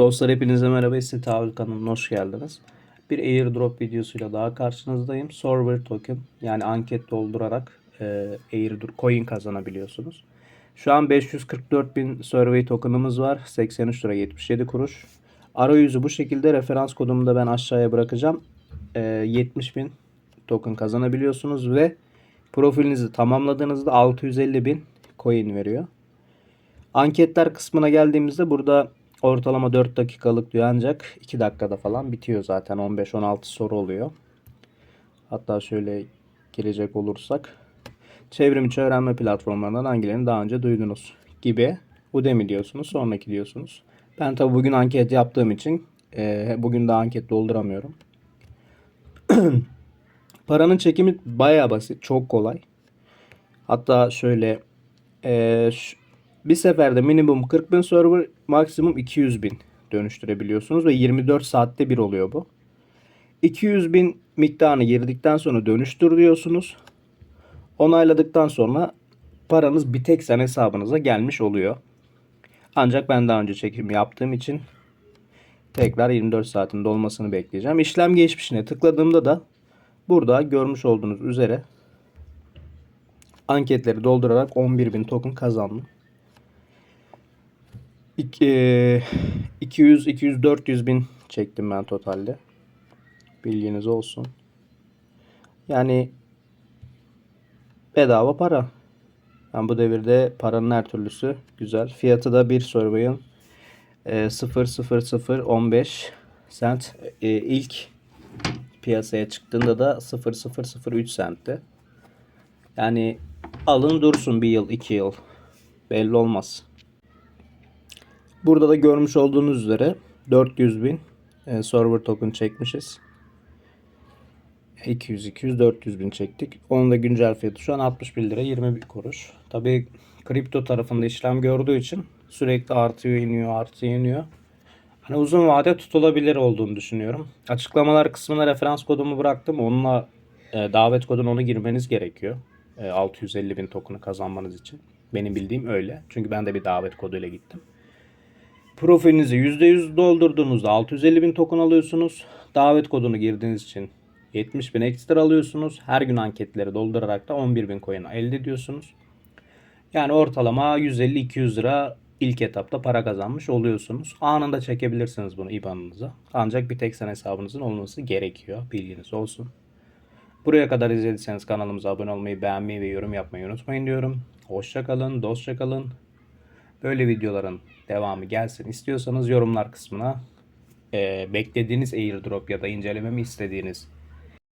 Dostlar hepinize merhaba. Esi Tahammül kanalına hoş geldiniz. Bir airdrop videosuyla daha karşınızdayım. Server token yani anket doldurarak e, airdrop coin kazanabiliyorsunuz. Şu an 544 bin survey tokenımız var. 83 lira 77 kuruş. Arayüzü bu şekilde. Referans kodumu da ben aşağıya bırakacağım. E, 70 bin token kazanabiliyorsunuz ve profilinizi tamamladığınızda 650 bin coin veriyor. Anketler kısmına geldiğimizde burada ortalama 4 dakikalık diyor ancak 2 dakikada falan bitiyor zaten. 15-16 soru oluyor. Hatta şöyle girecek olursak. Çevrimiçi öğrenme platformlarından hangilerini daha önce duydunuz gibi. Udemy diyorsunuz, sonraki diyorsunuz. Ben tabi bugün anket yaptığım için e, bugün daha anket dolduramıyorum. Paranın çekimi baya basit, çok kolay. Hatta şöyle e, ş- bir seferde minimum 40 bin server, maksimum 200 bin dönüştürebiliyorsunuz ve 24 saatte bir oluyor bu. 200 bin miktarını girdikten sonra dönüştür diyorsunuz. Onayladıktan sonra paranız bir tek sen hesabınıza gelmiş oluyor. Ancak ben daha önce çekim yaptığım için tekrar 24 saatin dolmasını bekleyeceğim. İşlem geçmişine tıkladığımda da burada görmüş olduğunuz üzere anketleri doldurarak 11.000 token kazandım. İki- eee, 200 200 400 bin çektim ben totalde. Bilginiz olsun. Yani bedava para. Yani bu devirde paranın her türlüsü güzel. Fiyatı da bir survey'ın e, 0.0015 cent. E, ilk piyasaya çıktığında da 0.003 centti. Yani alın dursun bir yıl, iki yıl. Belli olmaz. Burada da görmüş olduğunuz üzere 400 bin e, server token çekmişiz. 200, 200, 400 bin çektik. Onun da güncel fiyatı şu an 61 lira 20 kuruş. Tabii kripto tarafında işlem gördüğü için sürekli artıyor, iniyor, artıyor, iniyor. Hani uzun vade tutulabilir olduğunu düşünüyorum. Açıklamalar kısmına referans kodumu bıraktım. Onunla e, davet kodunu onu girmeniz gerekiyor. E, 650 bin token'ı kazanmanız için. Benim bildiğim öyle. Çünkü ben de bir davet koduyla gittim. Profilinizi %100 doldurduğunuzda 650 bin token alıyorsunuz. Davet kodunu girdiğiniz için 70 bin ekstra alıyorsunuz. Her gün anketleri doldurarak da 11 bin coin elde ediyorsunuz. Yani ortalama 150-200 lira ilk etapta para kazanmış oluyorsunuz. Anında çekebilirsiniz bunu IBAN'ınıza. Ancak bir tek sen hesabınızın olması gerekiyor. Bilginiz olsun. Buraya kadar izlediyseniz kanalımıza abone olmayı, beğenmeyi ve yorum yapmayı unutmayın diyorum. Hoşça kalın, dostça kalın. Böyle videoların devamı gelsin istiyorsanız yorumlar kısmına e, beklediğiniz airdrop ya da incelememi istediğiniz